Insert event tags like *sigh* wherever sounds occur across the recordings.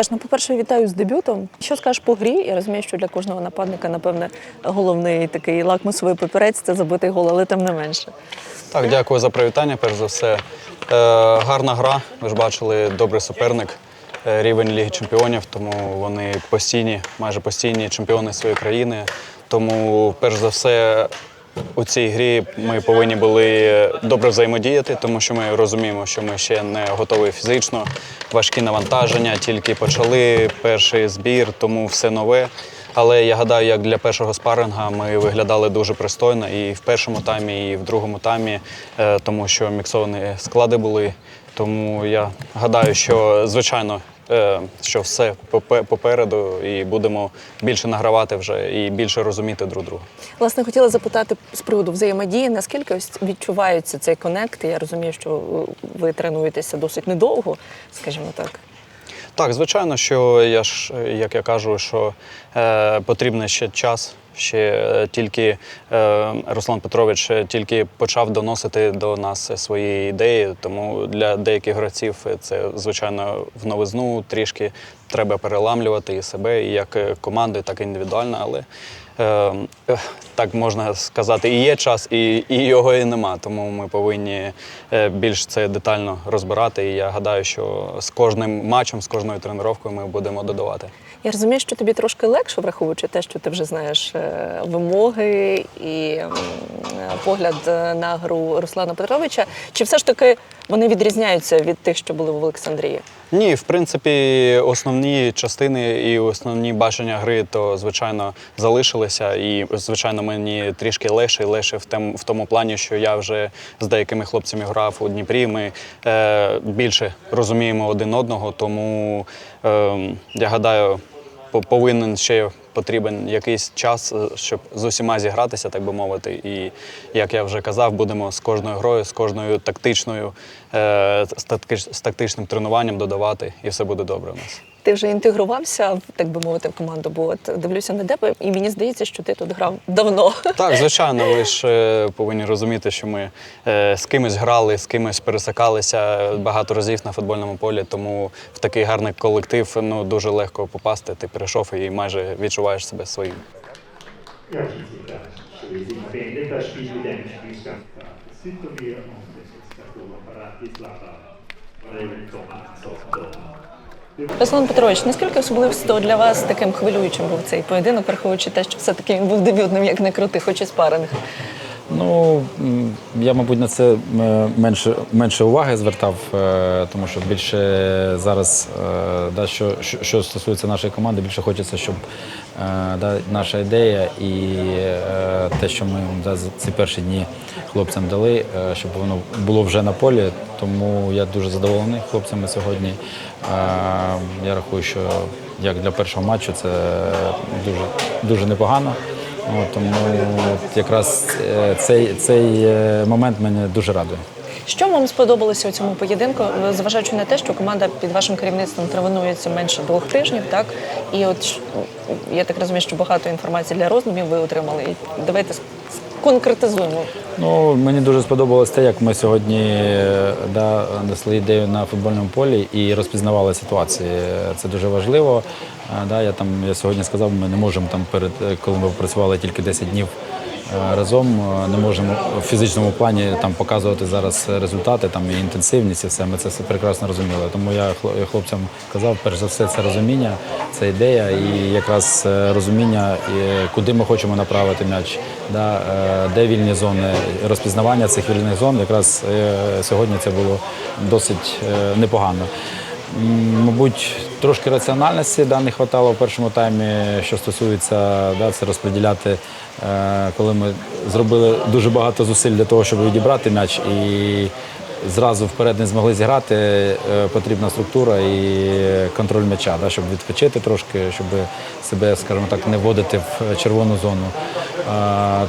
Саш, ну по-перше, вітаю з дебютом. Що скажеш по грі? Я розумію, що для кожного нападника, напевне, головний такий лакмусовий папірець це забитий гол, але тим не менше. Так, дякую за привітання. Перш за все, Е, гарна гра. Ви ж бачили, добрий суперник, е, рівень Ліги Чемпіонів, тому вони постійні, майже постійні чемпіони своєї країни. Тому, перш за все, у цій грі ми повинні були добре взаємодіяти, тому що ми розуміємо, що ми ще не готові фізично. Важкі навантаження, тільки почали перший збір, тому все нове. Але я гадаю, як для першого спаринга ми виглядали дуже пристойно і в першому таймі, і в другому таймі, е, тому що міксовані склади були. Тому я гадаю, що звичайно, що все попе- попереду, і будемо більше награвати вже і більше розуміти друг друга. Власне, хотіла запитати з приводу взаємодії, наскільки ось відчувається цей конект? Я розумію, що е, ви тренуєтеся досить недовго, скажімо так. Так, звичайно, що я ж, е, як я кажу, що е, потрібен ще час. Ще е, тільки е, Руслан Петрович е, тільки почав доносити до нас свої ідеї. Тому для деяких гравців це звичайно в новизну трішки треба переламлювати і себе, і як команди, так і індивідуально. Але е, так можна сказати, і є час, і, і його і нема. Тому ми повинні е, більш це детально розбирати. І я гадаю, що з кожним матчем, з кожною тренувкою ми будемо додавати. Я розумію, що тобі трошки легше, враховуючи те, що ти вже знаєш е, вимоги і е, погляд на гру Руслана Петровича. Чи все ж таки вони відрізняються від тих, що були в Олександрії? Ні, в принципі, основні частини і основні бачення гри, то звичайно залишилися. І звичайно, мені трішки легше і легше в тем, в тому плані, що я вже з деякими хлопцями грав у Дніпрі. Ми е, більше розуміємо один одного, тому е, я гадаю, по- повинен ще потрібен якийсь час, е, щоб з усіма зігратися, так би мовити. І як я вже казав, будемо з кожною грою, з кожною тактичною, е, з тактичним тренуванням додавати, і все буде добре у нас. Ти вже інтегрувався, так би мовити, в команду, бо от дивлюся на тебе, і мені здається, що ти тут грав давно. Так, *laughs* звичайно, ви ж е, повинні розуміти, що ми е, з кимось грали, з кимось пересикалися багато разів на футбольному полі, тому в такий гарний колектив ну, дуже легко попасти. Ти прийшов і майже відчуваєш себе своїм. Руслан Петрович, наскільки особливо для вас таким хвилюючим був цей поєдинок, враховуючи те, що все-таки він був дебютним, як не крути, хоч і спаринг. Ну, я, мабуть, на це е, менше, менше уваги звертав, е, тому що більше зараз, е, да, що, що, стосується нашої команди, більше хочеться, щоб да, наша ідея і те, що ми да, ці перші дні хлопцям дали, щоб воно було вже на полі. Тому я дуже задоволений хлопцями сьогодні. Я рахую, що як для першого матчу це дуже, дуже непогано. От, тому от якраз е, цей, цей е, момент мене дуже радує. Що вам сподобалося у цьому поєдинку, зважаючи на те, що команда під вашим керівництвом тренується менше двох тижнів, так? І от я так розумію, що багато інформації для роздумів ви отримали. І давайте конкретизуємо. Ну, мені дуже сподобалось те, як ми сьогодні е, да, несли ідею на футбольному полі і розпізнавали ситуації. Це дуже важливо. Да, я, там, я сьогодні сказав, ми не можемо там перед, е, коли ми працювали тільки 10 днів е, разом, е, не можемо в фізичному плані там показувати зараз результати, там і інтенсивність, і все. Ми це все прекрасно розуміли. Тому я хло- хлопцям казав, перш за все, це розуміння, це ідея і якраз розуміння, куди ми хочемо направити м'яч, да, де вільні зони, розпізнавання цих вільних зон. Якраз сьогодні це було досить непогано. Мабуть, трошки раціональності да, не вистачало в першому таймі, що стосується да, це розподіляти, е, коли ми зробили дуже багато зусиль для того, щоб відібрати м'яч. І зразу вперед не змогли зіграти. е, Потрібна структура і контроль м'яча, да, щоб відпочити трошки, щоб себе, скажімо так, не вводити в червону зону.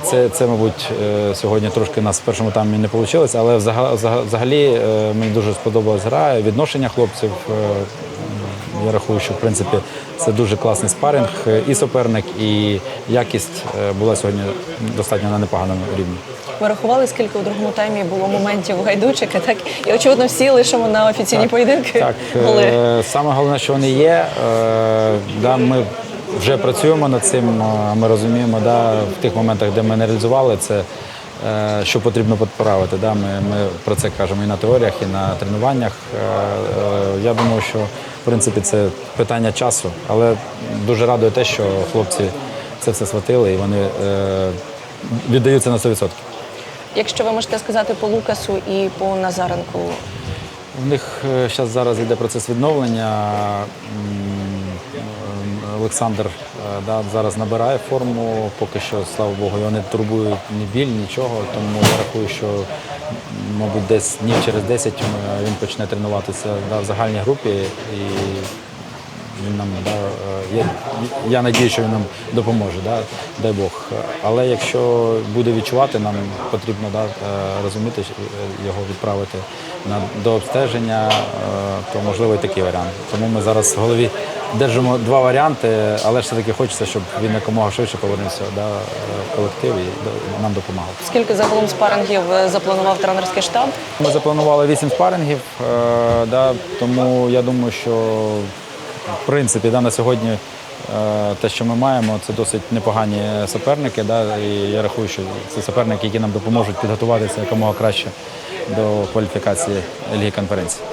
Це, це мабуть, е, сьогодні трошки нас в першому таймі не вийшло, але взага- взага- взагалі е, мені дуже сподобалась гра, відношення хлопців. Я рахую, що в принципі це дуже класний спаринг. Е, І суперник, і якість е, була сьогодні достатньо на непоганому рівні. Ви рахували, скільки у другому таймі було моментів гайдучика, так? І очевидно, всі лише на офіційні поєдинки Так, були. е, саме головне, що вони є. Да, ми вже працюємо над цим. Ми розуміємо, да, в тих моментах, де ми не реалізували це. Що потрібно підправити. Да? Ми, ми про це кажемо і на теоріях, і на тренуваннях. Я думаю, що в принципі це питання часу, але дуже радує те, що хлопці це все схватили і вони е, віддаються на 100%. Якщо ви можете сказати по Лукасу і по Назаренку, У них зараз зараз йде процес відновлення. Е, Олександр е, да, зараз набирає форму, поки що, слава Богу, його не турбує ні біль, нічого. Тому я рахую, що, мабуть, десь днів через 10 він почне тренуватися да, в загальній групі. І він нам да, е, я, я надію, що він нам допоможе, да, дай Бог. Але якщо буде відчувати, нам потрібно да, е, розуміти, е, його відправити на до обстеження, е, то можливо і такий варіант. Тому ми зараз в голові держимо два варіанти, але ж все-таки хочеться, щоб він якомога швидше повернувся да, в колектив і нам допомагав. скільки загалом спарингів е, запланував тренерський штаб? Ми запланували вісім спарингів, е, да, тому я думаю, що в принципі да, на сьогодні е, те, що ми маємо, це досить непогані суперники. Да, і я рахую, що це суперники, які нам допоможуть підготуватися якомога краще до кваліфікації Ліги конференції.